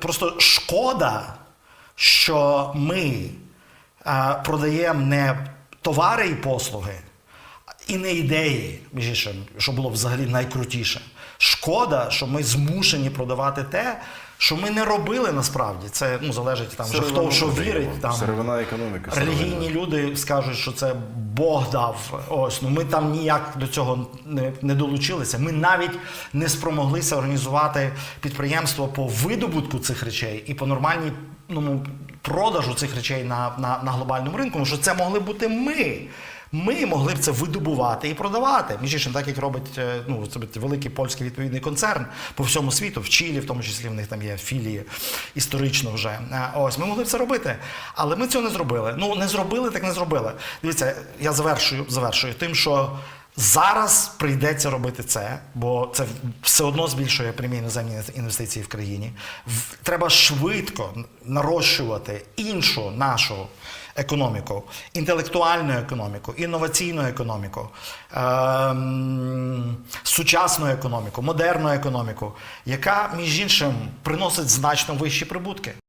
Просто шкода, що ми е, продаємо не товари і послуги, і не ідеї, між іншим, що було взагалі найкрутіше. Шкода, що ми змушені продавати те, що ми не робили насправді. Це ну, залежить там, вже хто в що вірить. Там, Сировина економіка. Релігійні люди скажуть, що це Бог дав. Ось ну ми там ніяк до цього не, не долучилися. Ми навіть не спромоглися організувати підприємство по видобутку цих речей і по нормальній ну, продажу цих речей на, на, на глобальному ринку. Тому що це могли бути ми. Ми могли б це видобувати і продавати. Між іншим, так як робить е, ну, це великий польський відповідний концерн по всьому світу, в Чилі, в тому числі в них там є філії історично вже. Е, Ось ми могли б це робити, але ми цього не зробили. Ну не зробили, так не зробили. Дивіться, я завершую, завершую тим, що. Зараз прийдеться робити це, бо це все одно збільшує прямі іноземні інвестиції в країні. Треба швидко нарощувати іншу нашу економіку, інтелектуальну економіку, інноваційну економіку, ем, сучасну економіку, модерну економіку, яка, між іншим, приносить значно вищі прибутки.